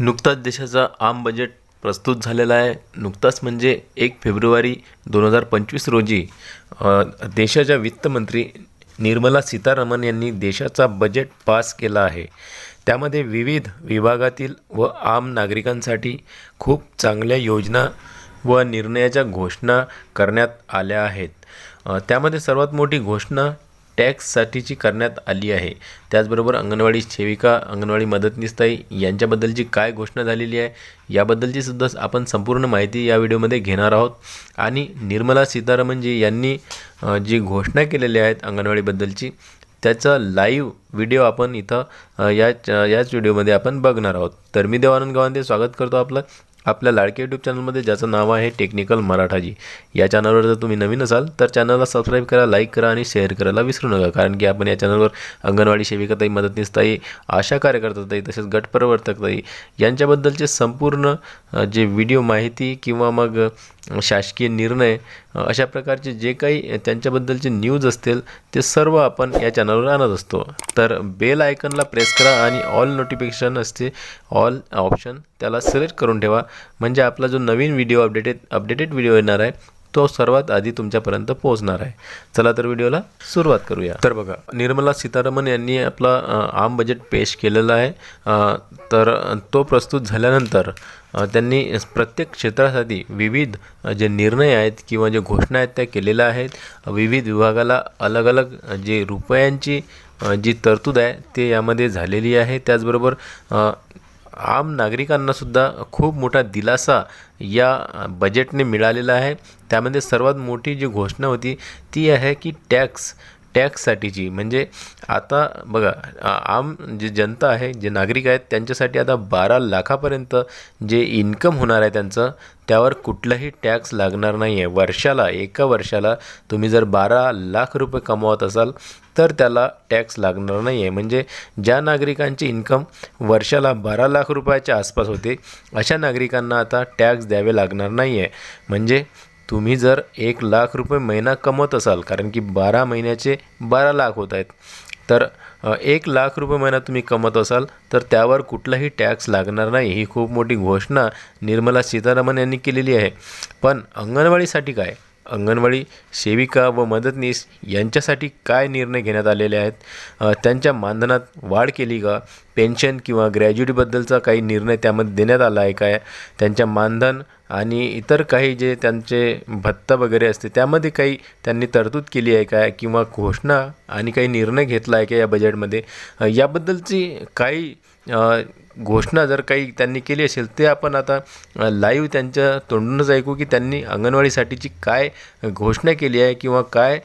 नुकताच देशाचा आम बजेट प्रस्तुत झालेला आहे. नुकताच म्हणजे एक फेब्रुवारी दोन हजार पंचवीस रोजी देशाच्या वित्तमंत्री निर्मला सीतारामन यांनी देशाचा बजेट पास केला आहे. त्यामध्ये विविध विभागातील व आम नागरिकांसाठी खूप चांगल्या योजना व निर्णयाच्या घोषणा करण्यात आल्या आहेत. त्यामध्ये सर्वात मोठी घोषणा टॅक्ससाठीची करण्यात आली आहे. त्याचबरोबर अंगणवाडी सेविका अंगणवाडी मदतनीसताई यांच्याबद्दलची काय घोषणा झालेली आहे याबद्दलची सुद्धा आपण संपूर्ण माहिती या व्हिडिओमध्ये घेणार आहोत. आणि निर्मला सीतारामनजी यांनी जी घोषणा केलेली आहेत अंगणवाडीबद्दलची त्याचा लाईव्ह व्हिडिओ आपण इथं याच याच व्हिडिओमध्ये आपण बघणार आहोत. तर मी देवानंद गावांदे स्वागत करतो आपलं. आपल्या लाडके यूट्यूब चॅनलमध्ये ज्याचं नाव आहे टेक्निकल मराठाजी. या चॅनलवर जर तुम्ही नवीन असाल तर चॅनलला सबस्क्राईब करा लाईक करा आणि शेअर करायला विसरू नका. कारण की आपण या चॅनलवर अंगणवाडी सेविकाताई मदतनीसताई आशा कार्यकर्ताताई तसेच गटप्रवर्तकताई यांच्याबद्दलचे संपूर्ण जे व्हिडिओ माहिती किंवा मग शासकीय निर्णय अशा प्रकारचे जे काही त्यांच्याबद्दलचे न्यूज असतील ते सर्व आपण या चॅनलवर आणत असतो. तर बेल आयकनला प्रेस करा आणि ऑल नोटिफिकेशन असते ऑल ऑप्शन त्याला सिलेक्ट करून ठेवा. म्हणजे आपला जो नवीन व्हिडिओ अपडेटेड अपडेटेड व्हिडिओ येणार आहे तो सर्वात आधी तुमच्यापर्यंत पोहोचणार आहे. चला तर व्हिडिओला सुरुवात करूया. तर बघा निर्मला सीतारामन यांनी आपला आम बजेट पेश केलेला आहे. तर तो प्रस्तुत झाल्यानंतर त्यांनी प्रत्येक क्षेत्रासाठी विविध जे निर्णय आहेत किंवा जे घोषणा आहेत त्या केलेल्या आहेत. विविध विभागाला अलग अलग जे रुपयांची जी तरतूद आहे ते यामध्ये झालेली आहे. त्याचबरोबर आम नागरिकांनासुद्धा खूप मोठा दिलासा या बजेटने मिळालेला आहे. त्यामध्ये सर्वात मोठी जी घोषणा होती ती आहे की टॅक्स टॅक्ससाठीची म्हणजे आता बघा आम जे जनता आहे जे नागरिक आहेत त्यांच्यासाठी आता बारा लाखापर्यंत जे इन्कम होणार आहे त्यांचं त्यावर कुठलाही टॅक्स लागणार नाही आहे वर्षाला एका वर्षाला तुम्ही जर बारा लाख रुपये कमवत असाल तर त्याला टॅक्स लागणार नाही आहे म्हणजे ज्या नागरिकांची इन्कम वर्षाला बारा लाख रुपयाच्या आसपास होते अशा नागरिकांना आता टॅक्स द्यावे लागणार नाही आहे म्हणजे तुम्ही जर एक लाख रुपये महिना कमवत असाल कारण की बारा महिन्याचे बारा लाख होत आहेत तर एक लाख रुपये महिना तुम्ही कमवत असाल तर त्यावर कुठलाही टॅक्स लागणार नाही ही खूप मोठी घोषणा निर्मला सीतारामन यांनी केलेली आहे. पण अंगणवाडीसाठी काय? अंगणवाडी सेविका व मदतनीस यांच्यासाठी काय निर्णय घेण्यात आलेले आहेत? त्यांच्या मानधनात वाढ केली का? पेन्शन किंवा ग्रॅज्युटीबद्दलचा काही निर्णय त्यामध्ये देण्यात आला आहे काय? त्यांच्या मानधन आणि इतर काही जे त्यांचे भत्ता वगैरे असते त्यामध्ये काही त्यांनी तरतूद केली आहे काय? किंवा घोषणा आणि काही निर्णय घेतला आहे का या बजेटमध्ये याबद्दलची काही घोषणा जर काही त्यांनी केली असेल ते आपण आता लाईव्ह त्यांच्या तोंडूनच ऐकू की त्यांनी अंगणवाडीसाठीची काय घोषणा केली आहे किंवा काय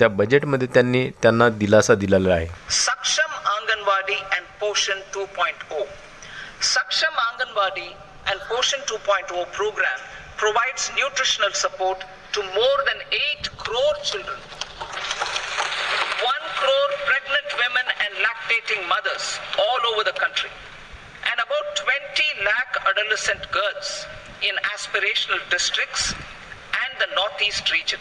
त्या बजेटमध्ये त्यांनी त्यांना दिलासा दिलेला आहे? Saksham Anganwadi and Poshan two point O Saksham Anganwadi and Poshan two point O programme provides nutritional support to more than eight crore children one crore pregnant women and lactating mothers aspirational districts and the Northeast region.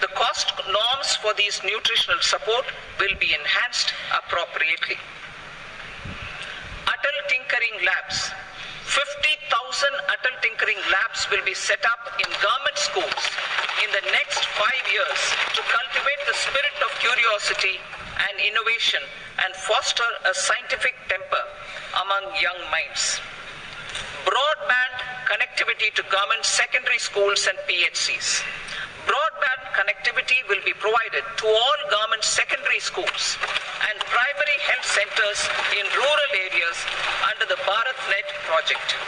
The cost norms for these nutritional support will be enhanced appropriately. Atal Tinkering Labs. 50,000 Atal Tinkering Labs will be set up in government schools in the next five years to cultivate the spirit of curiosity and innovation and foster a scientific temper among young minds. Broadband connectivity to government secondary schools and PHCs. Broadband connectivity will be provided to all government secondary schools and primary health centers in rural areas under the BharatNet project.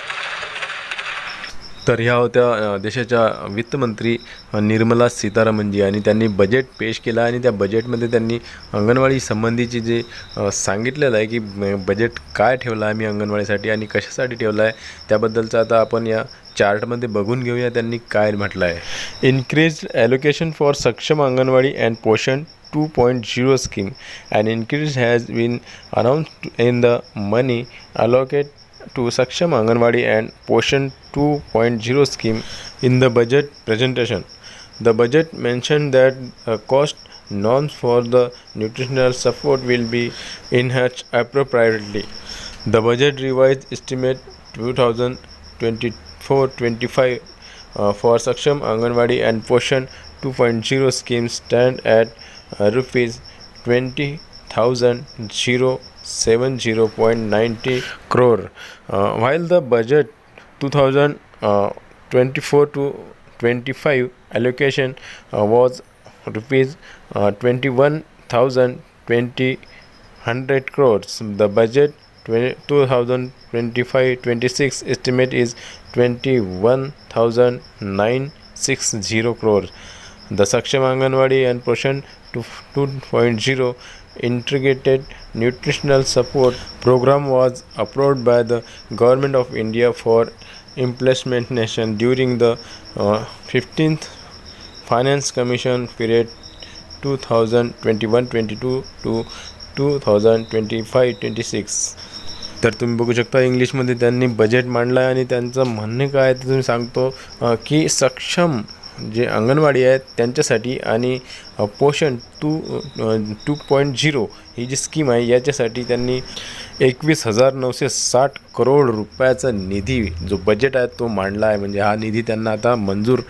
तर ह्या होत्या देशाच्या वित्तमंत्री निर्मला सीतारामनजी आणि त्यांनी budget पेश केला आणि त्या बजेटमध्ये त्यांनी अंगणवाडी संबंधीची जे सांगितलेलं आहे की बजेट काय ठेवलं आहे मी अंगणवाडीसाठी आणि कशासाठी ठेवलं आहे त्याबद्दलचं आता आपण या चार्टमध्ये बघून घेऊया त्यांनी काय म्हटलं आहे increase allocation for Saksham Anganwadi and पोषण 2.0 scheme. An increase has been announced in the money allocate to Saksham Anganwadi and Poshan 2.0 scheme in the budget presentation. The budget mentioned that uh, cost norms for the nutritional support will be enhanced appropriately. The budget revised estimate 2024-25 uh, for Saksham Anganwadi and Poshan 2.0 scheme stand at uh, rupees 20,070.90 crore, uh, while the budget 2024 to 25 allocation uh, was rupees uh, 21,020 crores. The budget 2025-26 estimate is 21,960 crores. The Saksham Anganwadi and Poshan 2.0 integrated nutritional support program was approved by the government of India for implementation during the uh, 15th Finance Commission period 2021-22 to 2025-26 तर तुम्ही बघू शकता इंग्लिशमध्ये त्यांनी budget मांडला आहे आणि त्यांचं म्हणणं काय आहे ते तुम्ही सांगतो की सक्षम जे अंगणवाडी आहेत त्यांच्यासाठी आणि Poshan two two point zero ही जी स्कीम आहे याच्यासाठी त्यांनी एकवीस हजार नऊशे साठ करोड रुपयाचा निधी जो बजेट आहे तो मांडला आहे. म्हणजे हा निधी त्यांना आता मंजूर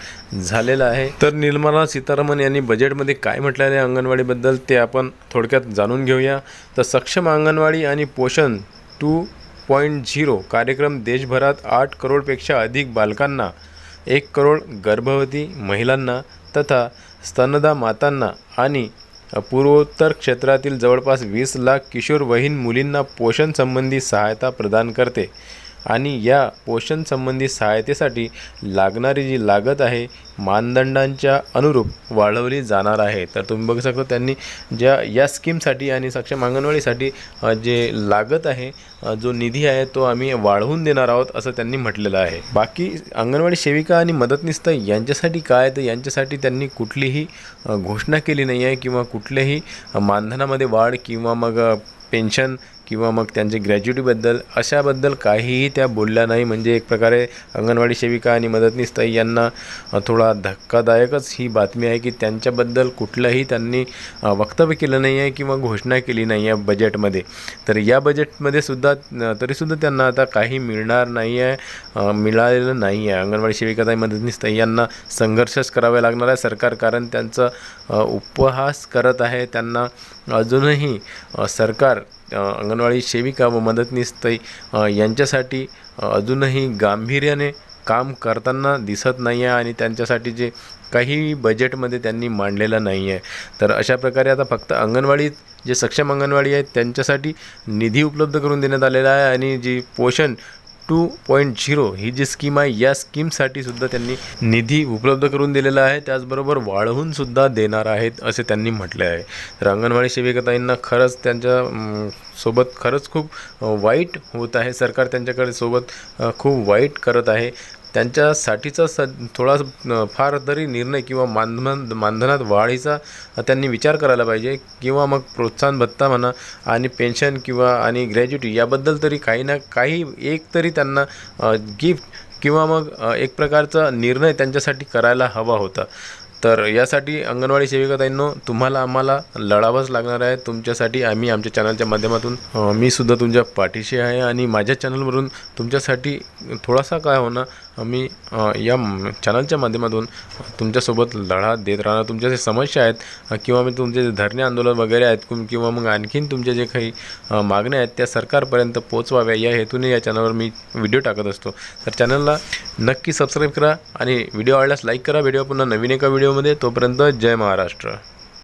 झालेला आहे. तर निर्मला सीतारामन यांनी बजेटमध्ये काय म्हटलं आहे अंगणवाडीबद्दल ते आपण थोडक्यात जाणून घेऊया. तर सक्षम अंगणवाडी आणि पोषण टू पॉईंट झिरो कार्यक्रम देशभरात आठ करोडपेक्षा अधिक बालकांना एक करोड गर्भवती महिलांना तथा स्तनदा मातांना आणि पूर्वोत्तर क्षेत्रातील जवळपास वीस लाख किशोरवयीन मुलींना पोषण संबंधी सहायता प्रदान करते. आणि या पोषण संबंधी सहायतेसाठी लागणारी जी लागत आहे मानदंडांच्या अनुरूप वाढवली जाणार आहे. तर तुम्ही बघू शकता त्यांनी ज्या या स्कीमसाठी आणि सक्षम अंगणवाडीसाठी जे लागत आहे जो निधी आहे तो आम्ही वाढवून देणार आहोत असं त्यांनी म्हटलेलं आहे. बाकी अंगणवाडी सेविका आणि मदतनिस्त यांच्यासाठी काय? तर यांच्यासाठी त्यांनी कुठलीही घोषणा केली नाही आहे किंवा कुठल्याही मानधनामध्ये वाढ किंवा मग पेन्शन किंवा मग त्यांचे ग्रॅज्युटीबद्दल अशाबद्दल काहीही त्या बोलल्या नाही. म्हणजे एक प्रकारे अंगणवाडी सेविका आणि मदतनीस ताई यांना थोडा धक्कादायकच ही बातमी आहे की त्यांच्याबद्दल कुठलंही त्यांनी वक्तव्य केलं नाही आहे किंवा घोषणा केली नाही आहे बजेटमध्ये तर या बजेटमध्ये सुद्धा तरीसुद्धा त्यांना आता काही मिळणार नाही आहे मिळालेलं नाही आहे अंगणवाडी सेविका ताई मदतनीस ताई यांना संघर्षच करावे लागणार आहे. सरकार कारण त्यांचं उपहास करत आहे. त्यांना अजूनही सरकार अंगणवाडी सेविका व मदतनीस ताई यांच्यासाठी अजूनही गांभीर्याने काम करताना दिसत नाही आहे आणि त्यांच्यासाठी जे काही बजेटमध्ये त्यांनी मांडलेलं नाही आहे तर अशा प्रकारे आता फक्त अंगणवाडीत जे सक्षम अंगणवाडी आहेत त्यांच्यासाठी निधी उपलब्ध करून देण्यात आलेला आहे आणि जी पोषण टू पॉईंट झिरो ही जी स्कीम आहे या स्कीमसाठी सुद्धा त्यांनी निधी उपलब्ध करून दिलेला आहे. त्याचबरोबर वाढवून सुद्धा देणार आहेत असे त्यांनी म्हटले आहे. तर अंगणवाडी सेविकाताईंना खरंच त्यांच्यासोबत खरंच खूप वाईट होत आहे. सरकार त्यांच्याकडे सोबत खूप वाईट करत आहे. त्यांच्यासाठीचा स थोडा फार तरी निर्णय किंवा मानधन मानधनात वाढीचा त्यांनी विचार करायला पाहिजे किंवा मग प्रोत्साहन भत्ता म्हणा आणि पेन्शन किंवा आणि ग्रॅज्युटी याबद्दल तरी काही ना काही एक तरी त्यांना गिफ्ट किंवा मग एक प्रकारचा निर्णय त्यांच्यासाठी करायला हवा होता. तर यासाठी अंगणवाडी सेविकाताईंनो तुम्हाला आम्हाला लढावंच लागणार आहे. तुमच्यासाठी आम्ही आमच्या चॅनलच्या माध्यमातून मी सुद्धा तुमच्या पाठीशी आहे आणि माझ्या चॅनलवरून तुमच्यासाठी थोडासा काय होणार मी या चॅनलच्या माध्यमातून तुमच्यासोबत लढा देत राहणार. तुमच्या जे समस्या आहेत किंवा मी तुमचे जे धरणे आंदोलन वगैरे आहेत किंवा- किंवा मग आणखीन तुमचे जे काही मागण्या आहेत त्या सरकारपर्यंत पोहोचवाव्या या हेतूने या चॅनलवर मी व्हिडिओ टाकत असतो. तर चॅनलला नक्की सबस्क्राईब करा आणि व्हिडिओ आवडल्यास लाईक करा. व्हिडिओ पुन्हा नवीन एका व्हिडिओमध्ये तोपर्यंत जय महाराष्ट्र.